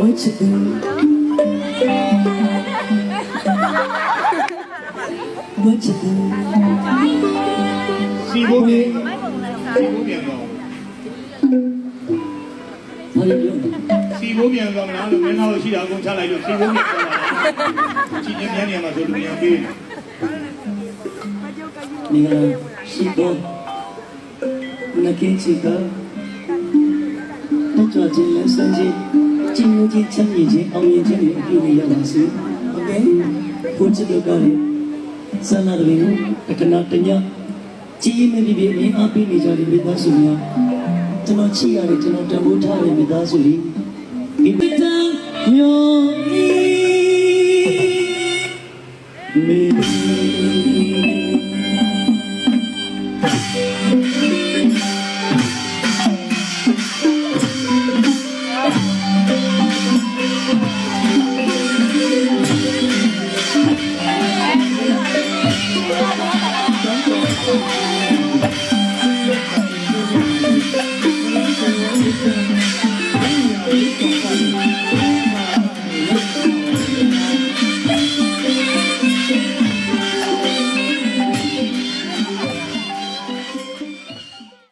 ဝတ်ချစ်သူဝတ်ချစ်သူစီဘိုးကြီးစီဘိုးပြန်တော့ဘာလို့စီဘိုးပြန်တော့လားလို့မင်းသားတို့ရှိတာအကုန်ချလိုက်လို့စီဘိုးပြန်တော့လားကြီးကြီးမြန်းနေမှာဆိုလူပြန်ပေးတယ်你看，西多，那天气高，那昨天冷三级。 ချင်းမျိုးချင်းချမ်းမြေချင်းအောင်မြင်ခြင်းတွေအပြည့်အဝရပါစေ။ Okay ကိုချစ်တို့ကလည်းဆန္ဒတွေကိုတခဏတညကြည်ရင်မပြပြအင်းအားပေးနေကြတဲ့မိသားစုများကျွန်တော်ချစ်ရတယ်ကျွန်တော်တန်ဖိုးထားတယ်မိသားစုတွေဒီတန်ယော